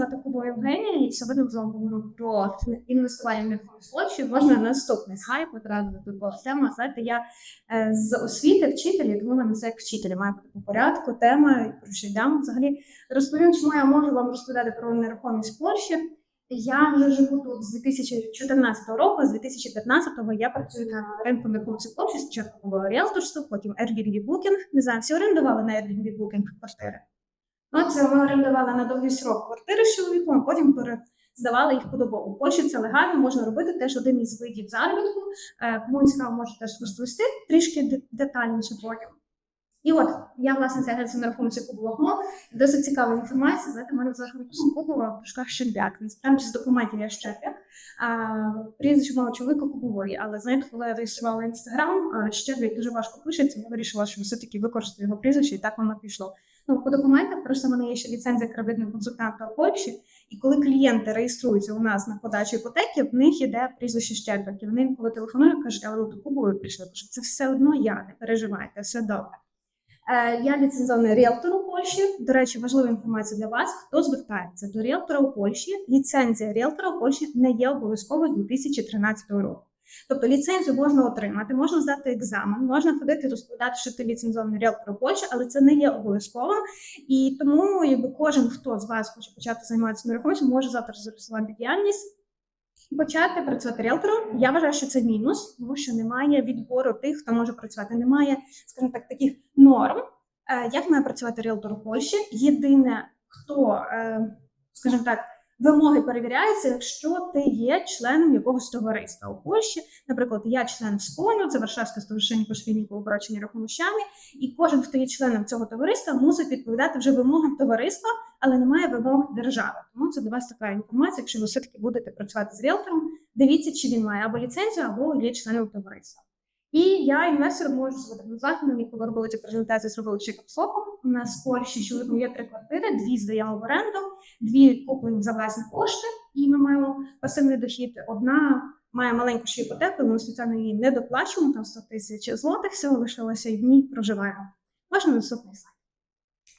звати Кубо Євгенія, і сьогодні ми з вами про інвестування в нерухомість. Можна наступний хайп, одразу була тема. Знаєте, я е, з освіти вчителі, тому мене це як вчителі має бути по порядку. Тема про що йдемо. Взагалі розповім, чому я можу вам розповідати про нерухомість в Польщі. Я вже живу тут з 2014 року, з 2015-го я працюю на ринку нерухомості в Польщі. Спочатку було ріелторство, потім Airbnb Booking. Не знаю, всі орендували на Airbnb Booking квартири. Ну, це ми орендували на довгий срок квартири з чоловіком, а потім перездавали їх подобово. В Польщі це легально, можна робити теж один із видів заробітку. Е, Кому цікаво, може теж розповісти трішки детальніше потім. І от я власне ця агенція нерухомості Кубова ГМО. Досить цікава інформація. Знаєте, в мене взагалі Кубова Пушках Щербяк. Насправді з документів я Щербяк. Прізвище мого чоловіка Кубової. Але знаєте, коли я реєструвала інстаграм, Щербяк дуже важко пишеться. Я вирішила, що все-таки використати його прізвище, і так воно пішло. Ну, по документах просто в мене є ще ліцензія кредитного консультанта в Польщі, і коли клієнти реєструються у нас на подачу іпотеки, в них іде прізвище Щербак. І вони, коли телефонують, кажуть, але ви до Кубової прийшли. Кажу, це все одно я, не переживайте, все добре. Е, Я ліцензований ріелтор у Польщі. До речі, важлива інформація для вас. Хто звертається до ріелтора у Польщі? Ліцензія ріелтора у Польщі не є обов'язковою з 2013 року. Тобто ліцензію можна отримати, можна здати екзамен, можна ходити розповідати, що ти ліцензований ріелтор Польщі, але це не є обов'язковим. І тому, якби кожен, хто з вас хоче почати займатися нерухомістю, може завтра зареєструвати діяльність. Почати працювати ріелтором. Я вважаю, що це мінус, тому що немає відбору тих, хто може працювати. Немає, скажімо так, таких норм, е, як має працювати ріелтор у Польщі. Єдине, хто, е, скажімо так, вимоги перевіряються, якщо ти є членом якогось товариства у Польщі. Наприклад, я член СПОНю, це Варшавське сторожчання по оборочення рухомощами, і кожен, хто є членом цього товариства, мусить відповідати вже вимогам товариства, але немає вимог держави. Тому це для вас така інформація. Якщо ви все-таки будете працювати з ріелтором, дивіться, чи він має або ліцензію, або є членом товариства. І я інвестор можу назвати. Ми коли робили цю презентацію, зробили ще капсоком. У нас Польщі чоловіком є три квартири, дві здаємо в оренду, дві куплені за власні кошти, і ми маємо пасивний дохід. Одна має маленьку ще іпотеку, ми спеціально її не доплачуємо, там 100 тисяч злотих всього лишилося і в ній проживаємо. Можна наступний слайд.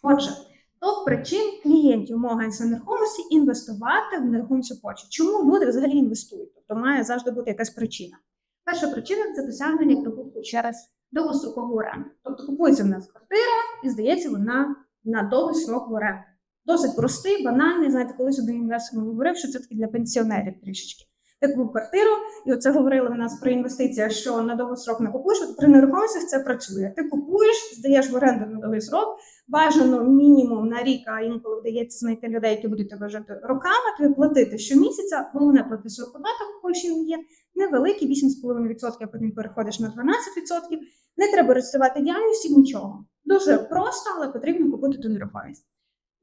Отже, топ причин клієнтів мого нерухомості інвестувати в нерухомість у Польщі. Чому люди взагалі інвестують? Тобто має завжди бути якась причина. Перша причина це досягнення прибутку через довгострокову оренду. Тобто купується в нас квартира і здається вона на довгий срок в оренду. Досить простий, банальний. Знаєте, колись один інвестор говорив, що це таки для пенсіонерів трішечки. Ти купив квартиру, і оце говорили в нас про інвестиції, що на довгий срок не купуєш. При нерухомостях це працює. Ти купуєш, здаєш в оренду на довгий срок, бажано мінімум на рік, а інколи вдається знайти людей, які будуть тебе жити роками, тобі платити щомісяця, головне плати свій податок, в Польщі він є невеликий, 8,5%, а потім переходиш на 12%. Не треба реєструвати діяльність, нічого. Дуже просто, але потрібно купити ту нерухомість.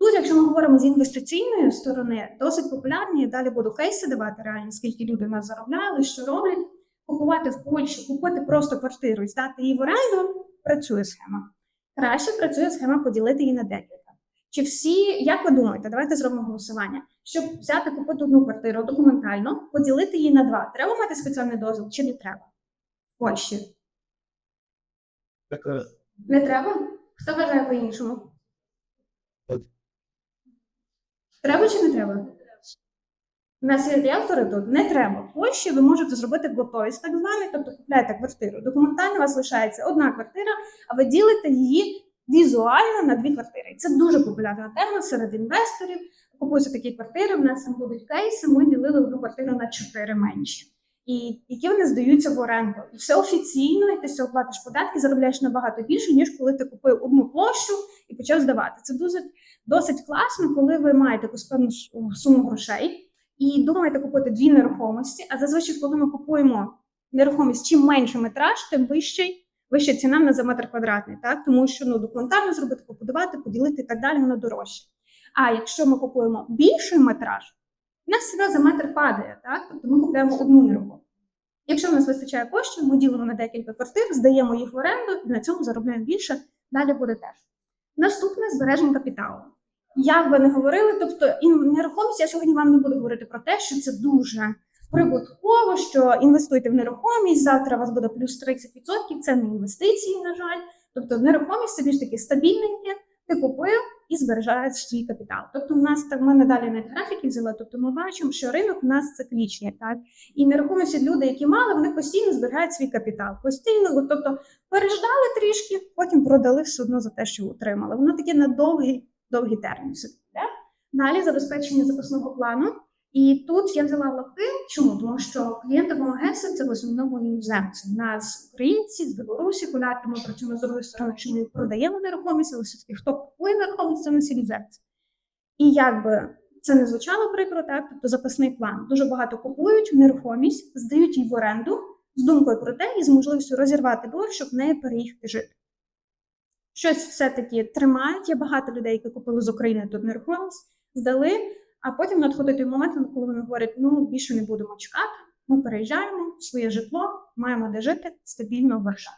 Тут, якщо ми говоримо з інвестиційної сторони, досить популярні. Далі буду кейси давати реально, скільки люди нас заробляли, що роблять. Купувати в Польщі, купити просто квартиру і здати її в оренду, працює схема. Краще працює схема поділити її на декілька. Чи всі, як ви думаєте, давайте зробимо голосування. Щоб взяти купити одну квартиру документально, поділити її на два. Треба мати спеціальний дозвіл чи не треба? В Польщі. Так, е, Не треба? Хто вважає по-іншому? От. Треба чи не треба? У нас є ріелтори тут, не треба. В Польщі ви можете зробити готовість так званий, тобто купляєте квартиру. Документально у вас лишається одна квартира, а ви ділите її візуально на дві квартири. І це дуже популярна тема серед інвесторів. Купуються такі квартири, в нас там будуть кейси. Ми ділили одну квартиру на чотири менші. І які вони здаються в оренду. І все офіційно, і ти з цього платиш податки, заробляєш набагато більше, ніж коли ти купив одну площу і почав здавати. Це дуже досить класно, коли ви маєте якусь певну суму грошей і думаєте купити дві нерухомості. А зазвичай, коли ми купуємо нерухомість, чим менше метраж, тим вищий, вища ціна на за метр квадратний, так тому що ну документально зробити, побудувати, поділити і так далі, воно дорожче. А якщо ми купуємо більший метраж, у нас ціна за метр падає, так тобто ми купуємо одну нерухомість. Якщо в нас вистачає коштів, ми ділимо на декілька квартир, здаємо їх в оренду і на цьому заробляємо більше. Далі буде теж. Наступне збереження капіталу. Як би не говорили, тобто і нерухомість, я сьогодні вам не буду говорити про те, що це дуже прибутково, що інвестуйте в нерухомість, завтра у вас буде плюс 30%, це не інвестиції, на жаль. Тобто нерухомість це більш таке стабільненьке, ти купив і зберігаєш свій капітал. Тобто, у нас так ми надалі на графіки взяли. Тобто, ми бачимо, що ринок у нас циклічний, так і нерухомості люди, які мали, вони постійно зберігають свій капітал. Постійно, тобто переждали трішки, потім продали все одно за те, що отримали. Воно таке на довгий, довгий термін. Далі забезпечення запасного плану. І тут я взяла лапки. Чому? Тому що клієнтами агентства це в основному іноземці. Нас українці з Білорусі, поляки, ми працюємо з другої сторони, що ми продаємо нерухомість, але все-таки хто купує нерухомість, це нас іноземці. І якби це не звучало прикро, так тобто запасний план. Дуже багато купують нерухомість, здають її в оренду з думкою про те і з можливістю розірвати борг, щоб в неї переїхати жити. Щось все-таки тримають. Є багато людей, які купили з України тут нерухомість, здали. А потім надходить той момент, коли вони говорять: ну більше не будемо чекати, ми переїжджаємо в своє житло, маємо де жити стабільно в Варшаві.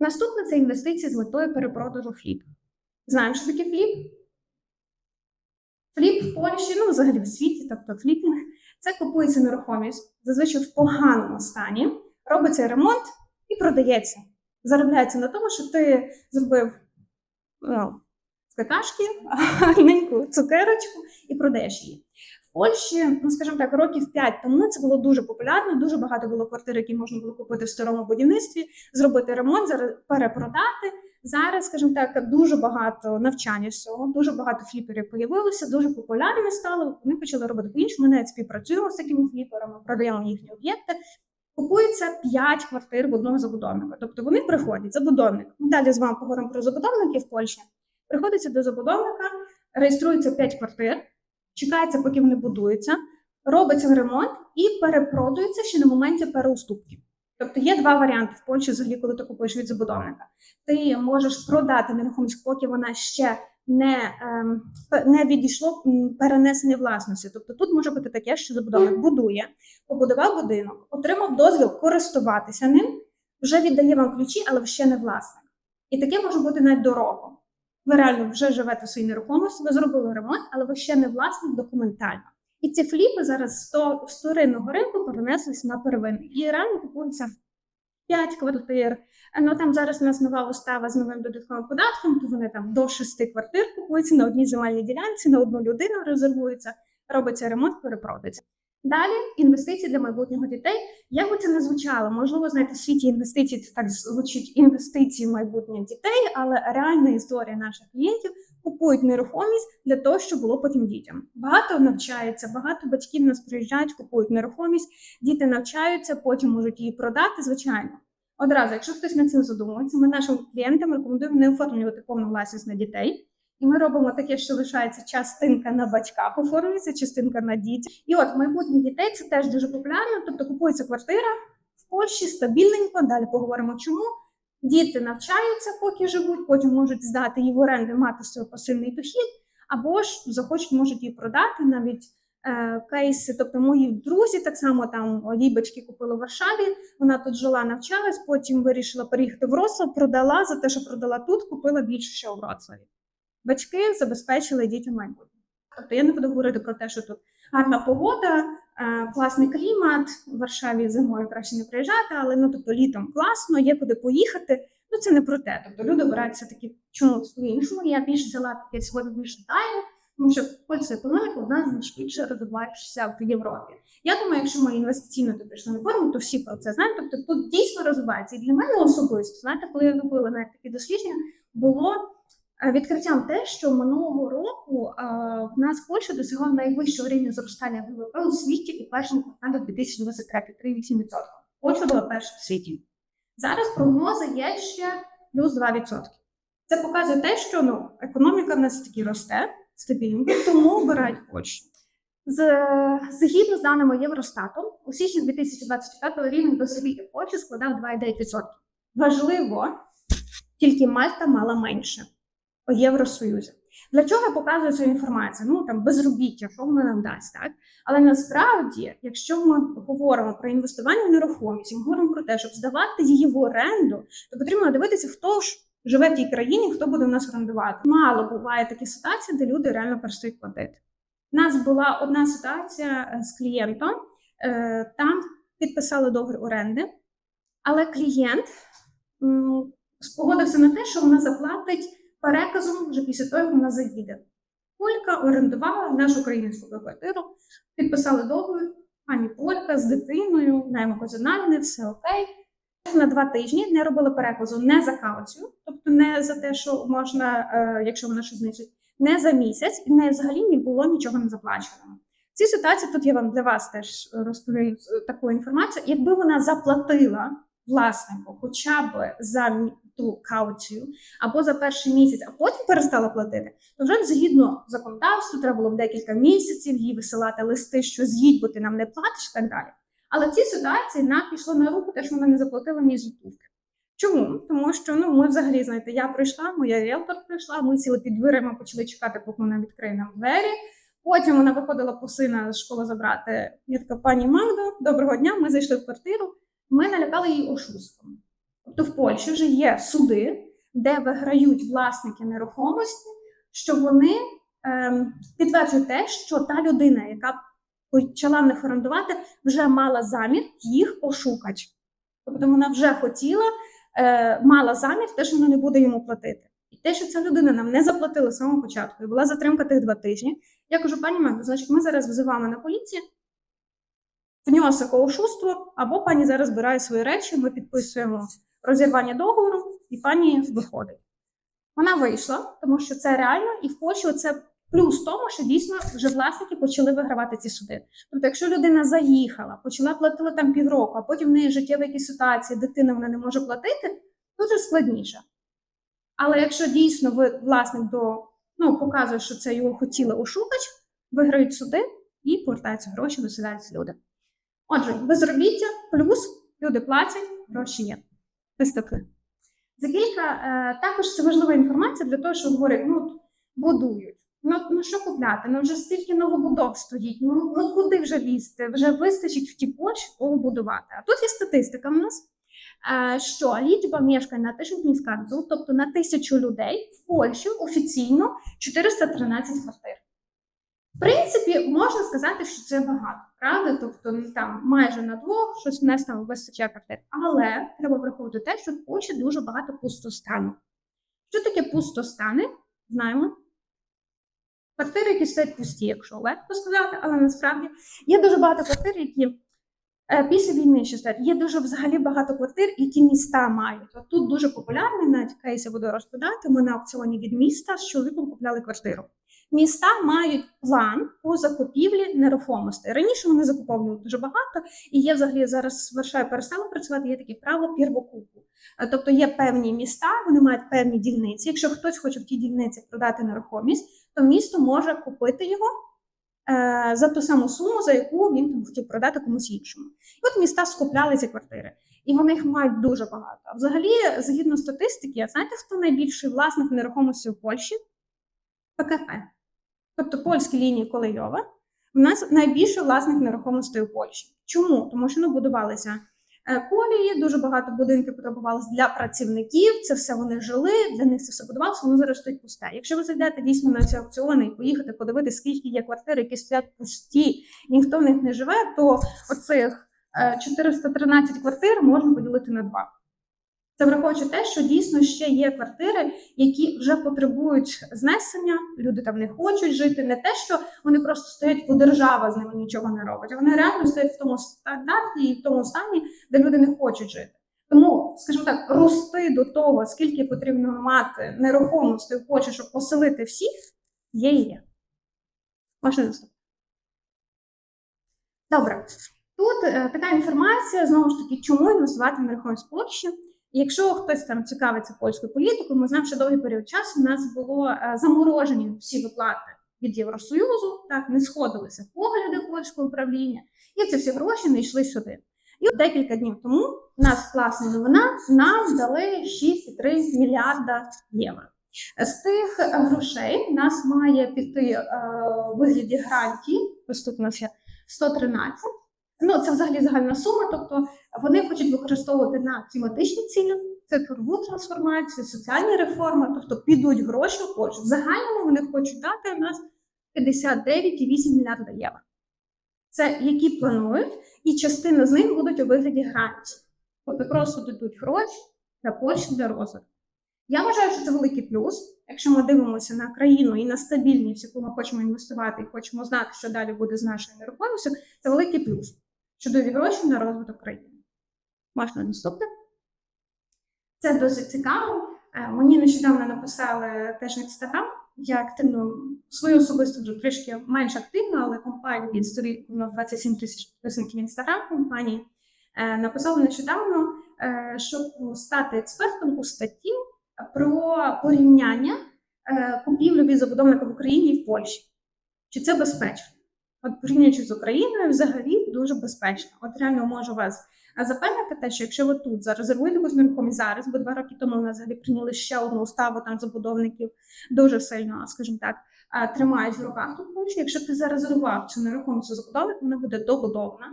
Наступне це інвестиції з метою перепродажу фліп. Знаємо, що таке фліп? Фліп в Польщі, ну взагалі в світі, тобто фліпінг, це купується нерухомість, зазвичай в поганому стані, робиться ремонт і продається. Заробляється на тому, що ти зробив ну, какашки, гарненьку цукерочку і продаєш її. В Польщі, ну скажімо так, років 5 тому це було дуже популярно. Дуже багато було квартир, які можна було купити в старому будівництві, зробити ремонт, перепродати. Зараз, скажімо так, дуже багато навчання з цього, дуже багато фліперів появилося, дуже популярні стали. Вони почали робити по-іншому. Ми навіть співпрацюємо з такими фліперами, продаємо їхні об'єкти. Купується 5 квартир в одного забудовника. Тобто вони приходять, забудовник. Ми далі з вами поговоримо про забудовників в Польщі. Приходиться до забудовника, реєструється 5 квартир, чекається, поки вони будуються, робиться ремонт і перепродується ще на моменті переуступки. Тобто є два варіанти в Польщі, взагалі, коли ти купуєш від забудовника. Ти можеш продати нерухомість, поки вона ще не, ем, не відійшло перенесення власності. Тобто тут може бути таке, що забудовник будує, побудував будинок, отримав дозвіл користуватися ним, вже віддає вам ключі, але ще не власник. І таке може бути навіть дорого. Ви реально вже живете в своїй нерухомості, ви зробили ремонт, але ви ще не власник документально. І ці фліпи зараз з то- вторинного ринку перенеслися на первинний. І реально купуються 5 квартир. Ну там зараз у нас нова устава з новим додатковим податком, то вони там до 6 квартир купуються на одній земельній ділянці, на одну людину резервується, робиться ремонт, перепродається. Далі інвестиції для майбутнього дітей. Як би це не звучало, можливо, знаєте, в світі інвестицій це так звучить інвестиції в майбутнє дітей, але реальна історія наших клієнтів купують нерухомість для того, щоб було потім дітям. Багато навчається, багато батьків нас приїжджають, купують нерухомість, діти навчаються, потім можуть її продати. Звичайно, одразу, якщо хтось над цим задумується, ми нашим клієнтам рекомендуємо не оформлювати повну власність на дітей. І ми робимо таке, що лишається частинка на батьках, оформлюється частинка на дітях. І от майбутнє дітей це теж дуже популярно. Тобто купується квартира в Польщі стабільненько. Далі поговоримо чому. Діти навчаються, поки живуть, потім можуть здати її в оренду, мати свій пасивний дохід, або ж захочуть, можуть її продати навіть. е, Кейси, тобто мої друзі, так само там їй батьки купили в Варшаві. Вона тут жила, навчалась, потім вирішила переїхати в Вроцлав, продала за те, що продала тут, купила більше ще у Вроцлаві. Батьки забезпечили дітям майбутнє. Тобто я не буду говорити про те, що тут гарна погода, е, класний клімат. В Варшаві зимою краще не приїжджати, але ну тобто літом класно, є куди поїхати. Ну це не про те. Тобто люди обирають все таки чому по-іншому. Я більше взяла таке сьогодні більше тайм, тому що польська економіка одна з найшвидше розвиваючися в Європі. Я думаю, якщо ми інвестиційно пішли на форму, то всі про це знають. Тобто тут дійсно розвивається. І для мене особисто, знаєте, коли я робила навіть такі дослідження, було відкриттям те, що минулого року е, в нас Польща досягла найвищого рівня зростання ВВП у світі і першим кварталом 2023 3,8%. Польща була перша в світі. Зараз прогнози є ще плюс 2%. Це показує те, що ну, економіка в нас таки росте стабільно, тому обирають Польщу. З, згідно з даними Євростату, у січні 2025 рівень доселення Польщі складав 2,9%. Важливо, тільки Мальта мала менше Євросоюзі. Для чого я показую цю інформацію? Ну там безробіття, що воно нам дасть, так? Але насправді, якщо ми говоримо про інвестування в нерухомість, ми говоримо про те, щоб здавати її в оренду, то потрібно дивитися, хто ж живе в тій країні, хто буде в нас орендувати. Мало буває такі ситуації, де люди реально перестають платити. У нас була одна ситуація е, з клієнтом, е, там підписали договір оренди, але клієнт спогодився на те, що вона заплатить переказом вже після того, як вона заїде. Полька орендувала нашу українську квартиру, підписали договір. Пані Полька з дитиною, наймокозинальне, все окей. На два тижні не робили переказу не за кауцію, тобто не за те, що можна, е, якщо вона щось знищить, не за місяць, і не взагалі не було нічого не заплачено. В цій ситуації тут я вам для вас теж розповім е, таку інформацію. Якби вона заплатила власнику хоча б за ту кауцію або за перший місяць, а потім перестала платити, то вже згідно законодавству треба було б декілька місяців їй висилати листи, що з'їдь, бо ти нам не платиш і так далі. Але в цій ситуації нам пішло на руку те, що вона не заплатила мені зготовки. Чому? Тому що ну ми взагалі знаєте, я прийшла, моя ріелтор прийшла, ми сіли під дверима, почали чекати, поки вона відкриє нам двері. Потім вона виходила по сина з школи забрати. Я така, пані Магдо, доброго дня. Ми зайшли в квартиру. Ми налякали її ошустом. Тобто в Польщі вже є суди, де виграють власники нерухомості, що вони ем, підтверджують те, що та людина, яка почала в них орендувати, вже мала замір їх ошукати. Тобто вона вже хотіла, е, мала замір, те, що вона не буде йому платити. І те, що ця людина нам не заплатила з самого початку, і була затримка тих два тижні. Я кажу, пані Мегу, значить, ми зараз взиваємо на поліцію, внесок ошуство, або пані зараз збирає свої речі, ми підписуємо розірвання договору, і пані виходить. Вона вийшла, тому що це реально, і в Польщі це плюс тому, що дійсно вже власники почали вигравати ці суди. Тобто, якщо людина заїхала, почала платити там півроку, а потім в неї життєві якісь ситуації, дитина вона не може платити, вже складніше. Але якщо дійсно ви власник до ну показує, що це його хотіли ошукати, виграють суди і повертаються гроші, виселяються люди. Отже, безробіття плюс люди платять, гроші є. Виступи. За кілька е, також це важлива інформація для того, що говорять, ну будують. Ну, ну що купляти? Ну вже стільки новобудов стоїть. Ну, ну куди вже лізти? Вже вистачить в ті Польщі будувати. А тут є статистика в нас, е, що лічба мешкань на тисячу міськанців, тобто на тисячу людей в Польщі офіційно 413 квартир. Принципі, можна сказати, що це багато, правда? Тобто ну, там майже на двох, щось в нас там вистачає квартир. Але треба враховувати те, що в Польщі дуже багато пустостану. Що таке пустостани? Знаємо. Квартири, які стоять пусті, якщо легко сказати, але насправді є дуже багато квартир, які після війни ще стоять. Є дуже взагалі багато квартир, які міста мають. От тут дуже популярний, навіть кейс я буду розповідати. Ми на аукціоні від міста з чоловіком купляли квартиру. Міста мають план по закупівлі нерухомостей. Раніше вони закуповували дуже багато, і є взагалі зараз Варшава перестала працювати. Є таке право первокупу. Е, Тобто є певні міста, вони мають певні дільниці. Якщо хтось хоче в тій дільниці продати нерухомість, то місто може купити його е, за ту саму суму, за яку він там хотів продати комусь іншому. І от міста скупляли ці квартири, і вони їх мають дуже багато. Взагалі, згідно статистики, знаєте, хто найбільший власник нерухомості в Польщі? ПКП. Тобто польські лінії Колейова. в нас найбільший власник нерухомості у Польщі. Чому? Тому що ну, будувалися е, колії, дуже багато будинків потребувалося для працівників. Це все вони жили, для них це все будувалося, воно зараз стоїть пусте. Якщо ви зайдете дійсно на ці аукціони і поїхати подивитися, скільки є квартир, які стоять пусті, ніхто в них не живе, то оцих е, 413 квартир можна поділити на два. Це враховуючи те, що дійсно ще є квартири, які вже потребують знесення, люди там не хочуть жити. Не те, що вони просто стоять, бо держава з ними нічого не робить. Вони реально стоять в тому стандарті і в тому стані, де люди не хочуть жити. Тому, скажімо так, рости до того, скільки потрібно мати нерухомості Польщі, щоб поселити всіх, є і є. Ваше наступне. Добре. Тут е, така інформація, знову ж таки, чому інвестувати в нерухомість в Якщо хтось там цікавиться польською політикою, ми знаємо, що довгий період часу у нас було е, заморожені всі виплати від Євросоюзу, так не сходилися погляди польського управління, і ці всі гроші не йшли сюди. І декілька днів тому у нас класна новина, нам дали 6,3 мільярда євро. З тих грошей нас має піти е, вигляді грантів. Ось тут у нас є 113. Ну, це взагалі загальна сума, тобто вони хочуть використовувати на кліматичні цілі, це цифрову трансформацію, соціальні реформи, тобто підуть гроші в. В загальному вони хочуть дати у нас 59,8 мільярда євро. Це які планують, і частина з них будуть у вигляді грантів. Тобто просто дадуть гроші для Польщі для розвитку. Я вважаю, що це великий плюс. Якщо ми дивимося на країну і на стабільність, яку ми хочемо інвестувати, і хочемо знати, що далі буде з нашою нерухомістю, це великий плюс. Чудові гроші на розвиток країни. Можна наступне. Це досить цікаво. Е, Мені нещодавно написали теж в інстаграм. Я активно свою особисту вже трішки менш активно, але компанії сторінку на 27 тисяч підписників інстаграм компанії е, написали нещодавно, е, щоб стати експертом у статті про порівняння купівлі від забудовника в Україні і в Польщі. Чи це безпечно? От порівнюючи з Україною, взагалі дуже безпечно. От реально можу вас запевнити те, що якщо ви тут зарезервуєте якусь нерухомість зараз, бо два роки тому нас взагалі прийняли ще одну уставу там забудовників дуже сильно, скажімо так, тримають в руках тут Польщі. Якщо ти зарезервував цю нерухомість у забудовник, вона буде добудована.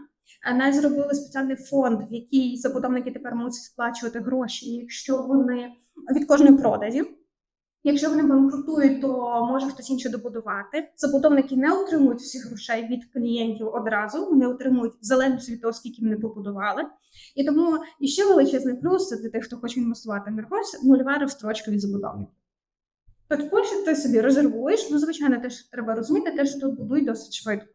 Навіть зробили спеціальний фонд, в який забудовники тепер мусять сплачувати гроші, якщо вони від кожної продажі. Якщо вони банкрутують, то може хтось інший добудувати. Забудовники не отримують всіх грошей від клієнтів одразу. Вони отримують в залежності від того, скільки вони побудували. І тому і ще величезний плюс це для тих, хто хоче інвестувати в нерухомість, нульова розстрочка від забудовників. Тобто, в Польщі ти собі резервуєш, ну звичайно, теж треба розуміти, те, що тут будують досить швидко.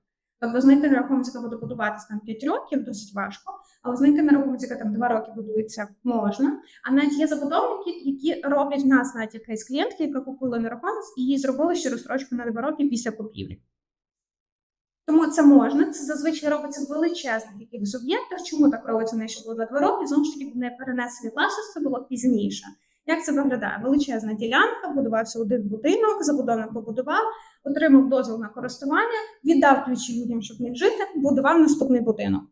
Тобто знайти нерухомість, яка буде будуватися там 5 років, досить важко, але знайти нерухомість, яка там 2 роки будується, можна. А навіть є забудовники, які роблять в нас навіть якась клієнтка, яка купила нерухомість, і їй зробили ще розстрочку на 2 роки після купівлі. Тому це можна, це зазвичай робиться в величезних якихось об'єктах. Чому так робиться не було за 2 роки? Знову ж таки, не перенесені власності було пізніше. Як це виглядає? Величезна ділянка, будувався один будинок, забудовник побудував, отримав дозвіл на користування, віддав ключі людям, щоб них жити, будував наступний будинок.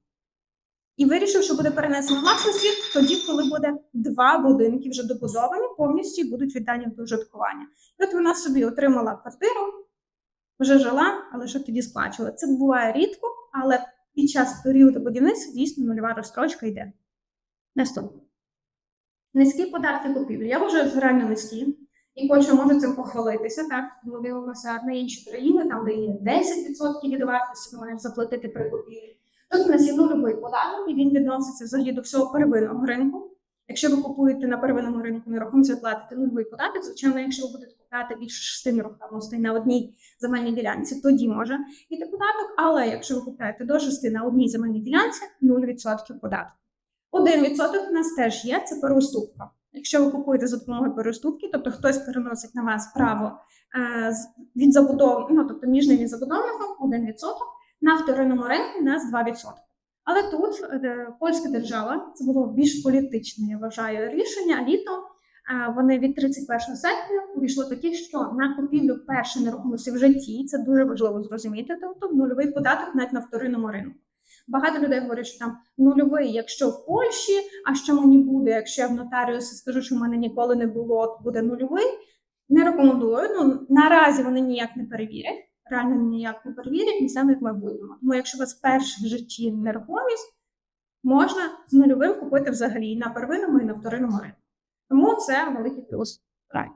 І вирішив, що буде перенесено власності тоді, коли буде два будинки вже добудовані, повністю будуть віддані в ужиткування. І от вона собі отримала квартиру, вже жила, але що тоді сплачувала. Це буває рідко, але під час періоду будівництва дійсно нульова розстрочка йде. Наступне. Низькі податки купівлі. Я вважаю, реально низькі. І Польща може цим похвалитися. Так, ми дивимося на інші країни, там, де є 10% від вартості, маєш заплатити при купівлі. Тут у нас є нульовий податок, і він відноситься взагалі до всього первинного ринку. Якщо ви купуєте на первинному ринку нерухомість, ви платите нульовий податок. Звичайно, якщо ви будете купувати більше шести нерухомостей на одній земельній ділянці, тоді може йти податок. Але якщо ви купуєте до шести на одній земельній ділянці, 0% податку. Один відсоток у нас теж є, це переуступка. Якщо ви купуєте за допомогою переуступки, тобто хтось переносить на вас право е, від забудов, ну тобто між ним і забудовником, один відсоток, на вторинному ринку нас 2%. Але тут е, польська держава, це було більш політичне, я вважаю, рішення. Літо е, вони від 31 серпня увійшло такі, що на купівлю першої нерухомості в житті це дуже важливо зрозуміти, тобто нульовий податок навіть на вторинному ринку. Багато людей говорять, що там нульовий, якщо в Польщі, а що мені буде, якщо я в нотаріусі скажу, що в мене ніколи не було, то буде нульовий. Не рекомендую. Ну наразі вони ніяк не перевірять. Реально ніяк не перевірять, не саме як в майбутньому. Тому якщо у вас перша в житті нерухомість, можна з нульовим купити взагалі і на первинному, і на вторинному ринку. Тому це великий плюс. Рай.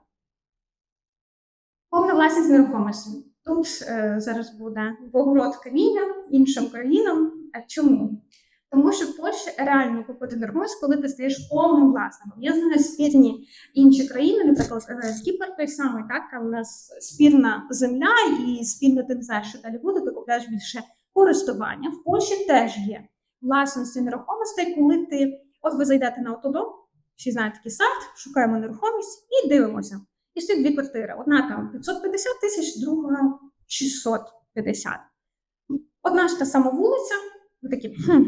Повна власність нерухомості. Тут е, зараз буде в огород каміння іншим країнам. А чому? Тому що в Польщі реально купити нерухомість, коли ти стаєш повним власником. Я знаю спірні інші країни, наприклад, е, Кіпр той самий, так там у нас спірна земля і спільно ти не знаєш, що далі буде, ти купляєш більше користування. В Польщі теж є власності нерухомостей, коли ти, от ви зайдете на автодом, всі знають такий сайт, шукаємо нерухомість і дивимося. І стоїть дві квартири. Одна там 550 тисяч, друга 650. Одна ж та сама вулиця, ви такі, хм,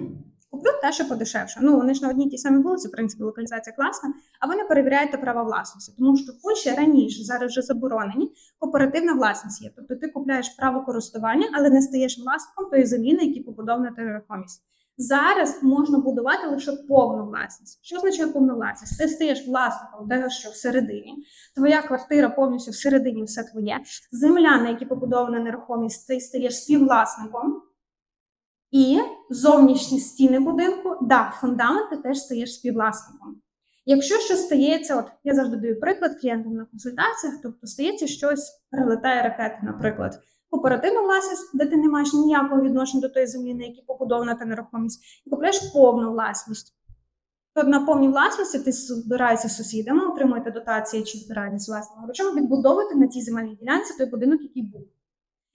куплю те, що подешевше. Ну, вони ж на одній тій самій вулиці, в принципі, локалізація класна, а ви не перевіряєте права власності, тому що в Польщі раніше, зараз вже заборонені, кооперативна власність є. Тобто ти купляєш право користування, але не стаєш власником тої землі, на якій побудована та нерухомість. Зараз можна будувати лише повну власність. Що означає повну власність? Ти стаєш власником того, що всередині. Твоя квартира повністю всередині все твоє. Земля, на якій побудована нерухомість, ти стаєш співвласником. І зовнішні стіни будинку, да, фундамент ти теж стаєш співвласником. Якщо щось стається, от я завжди даю приклад клієнтам на консультаціях, тобто стається щось, прилетає ракета, наприклад, кооперативна власність, де ти не маєш ніякого відношення до тої землі, на якій побудована та нерухомість, і купляєш повну власність. То на повній власності ти збираєшся з сусідами, отримуєте дотації чи збираєте з власними грошима, відбудовуєте на тій земельній ділянці той будинок, який був.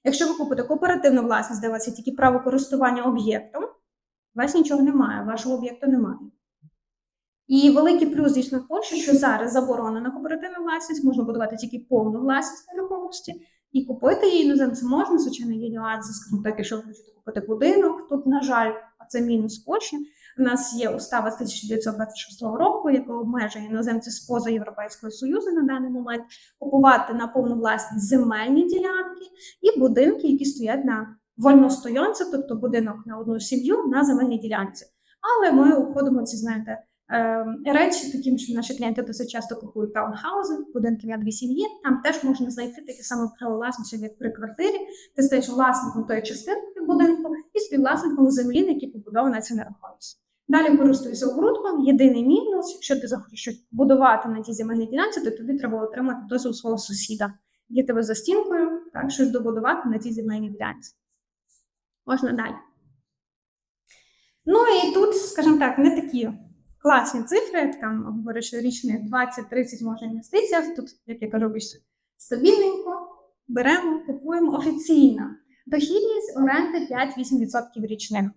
Якщо ви купите кооперативну власність, де у вас є тільки право користування об'єктом, у вас нічого немає, вашого об'єкту немає. І великий плюс дійсно в Польщі, що зараз заборонена кооперативна власність, можна будувати тільки повну власність нерухомості, і купити її іноземцям можна, звичайно, є нюанси, скажімо так, якщо ви хочете купити будинок. Тут, на жаль, а це мінус Польщі. У нас є устава з 1926 року, яка обмежує іноземців з поза Європейського Союзу на даний момент купувати на повну власність земельні ділянки і будинки, які стоять на вольностоянці, тобто будинок на одну сім'ю на земельній ділянці. Але ми обходимо ці, знаєте, е, речі таким, що наші клієнти досить часто купують таунхаузи, будинки на дві сім'ї. Там теж можна знайти таке саме право власності, як при квартирі. Ти стаєш власником тої частинки будинку і співвласником землі, на якій побудована ця нерухомість. Далі користуюся огородком. Єдиний мінус, якщо ти захочеш щось будувати на тій земельній ділянці, то тобі треба отримати дозвіл свого сусіда, який тебе за стінкою, так, щось добудувати на тій земельній ділянці. Можна далі. Ну і тут, скажімо так, не такі класні цифри, там говорять, що річних 20-30 може інвестиція. Тут, як я кажу, більш стабільненько беремо, купуємо офіційно. Дохідність оренди 5-8% річних.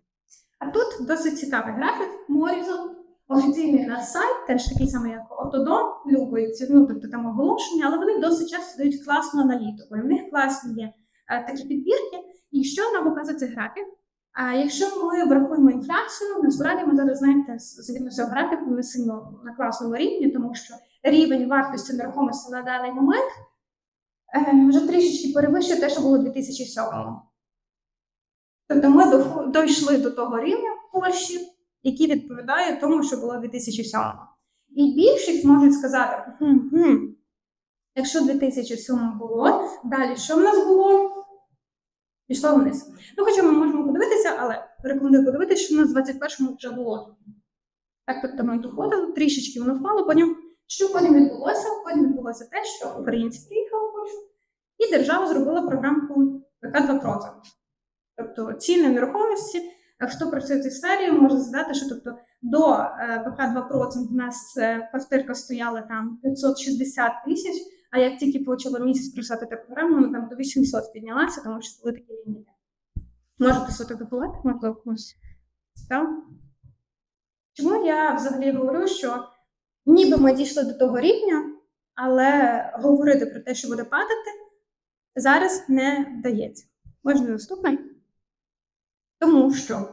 А тут досить цікавий графік. Морізон, офіційний наш сайт, теж такий самий, як Отодо, любить, ну, тобто там оголошення, але вони досить часто дають класну аналітику. І в них класні є е, такі підбірки. І що нам показує цей графік? А якщо ми врахуємо інфляцію, насправді ми зараз знаєте, згідно цього графіку, ми сильно на класному рівні, тому що рівень вартості нерухомості на даний момент е, вже трішечки перевищує те, що було у 2007 Тобто ми дійшли до того рівня в Польщі, який відповідає тому, що було 2007 І більшість можуть сказати, «Хм-хм, якщо 2007 було, далі що в нас було? Пішло вниз. Ну, хоча ми можемо подивитися, але рекомендую подивитися, що в нас в 21-му вже було. Так, тобто ми доходили, трішечки воно впало, потім що потім відбулося? Потім відбулося те, що українці приїхали в Польщу, і держава зробила програмку ПК-2%. Тобто ціни нерухомості, хто працює в цій сфері, може задати, що тобто до е, ПК-2% у нас е, квартирка стояла там 560 тисяч, а як тільки почало місяць працювати та програму, вона там до 800 піднялася, тому що були такі ліміти. Можете сфотографувати, можливо, комусь цікаво. Чому я взагалі говорю, що ніби ми дійшли до того рівня, але говорити про те, що буде падати, зараз не вдається. Можна наступний? Тому що,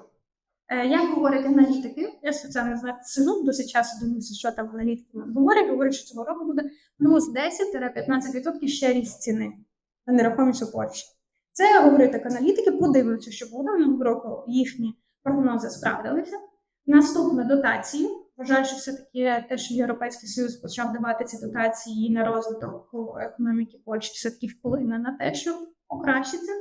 е, як говорять аналітики, я спеціально знаю, сижу досить часто дивлюся, що там аналітики говорять, говорять, що цього року буде плюс 10-15% ще ріст ціни на нерухомість у Польщі. Це говорять так аналітики, подивимося, що буде минулого року їхні прогнози справдилися. Наступне дотації. Вважаю, що все-таки те, що Європейський Союз почав давати ці дотації на розвиток економіки Польщі, все-таки вплине на те, що покращиться.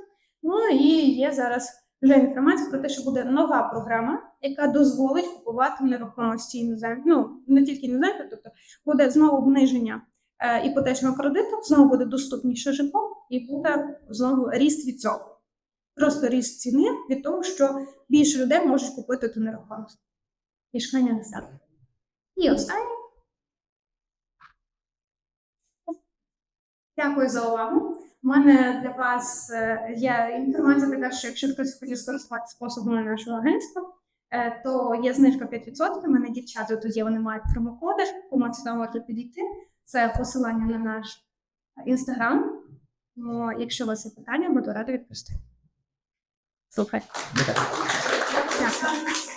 Ну і є зараз вже інформація про те, що буде нова програма, яка дозволить купувати нерухомості іноземні. Ну не тільки іноземні, тобто буде знову обниження е, іпотечного кредиту, знову буде доступніше житло, і буде знову ріст від цього. Просто ріст ціни від того, що більше людей можуть купити ту нерухомість. Мішкання стане. І останнє. Дякую за увагу. У мене для вас е, є інформація така, що якщо хтось хоче скористуватися послугами нашого агентства, е, то є знижка 5%. У мене дівчата тут є, вони мають промокоди, кому сюди можете підійти. Це посилання на наш інстаграм. Ну, якщо у вас є питання, буду рада відповісти. Слухай. Дякую.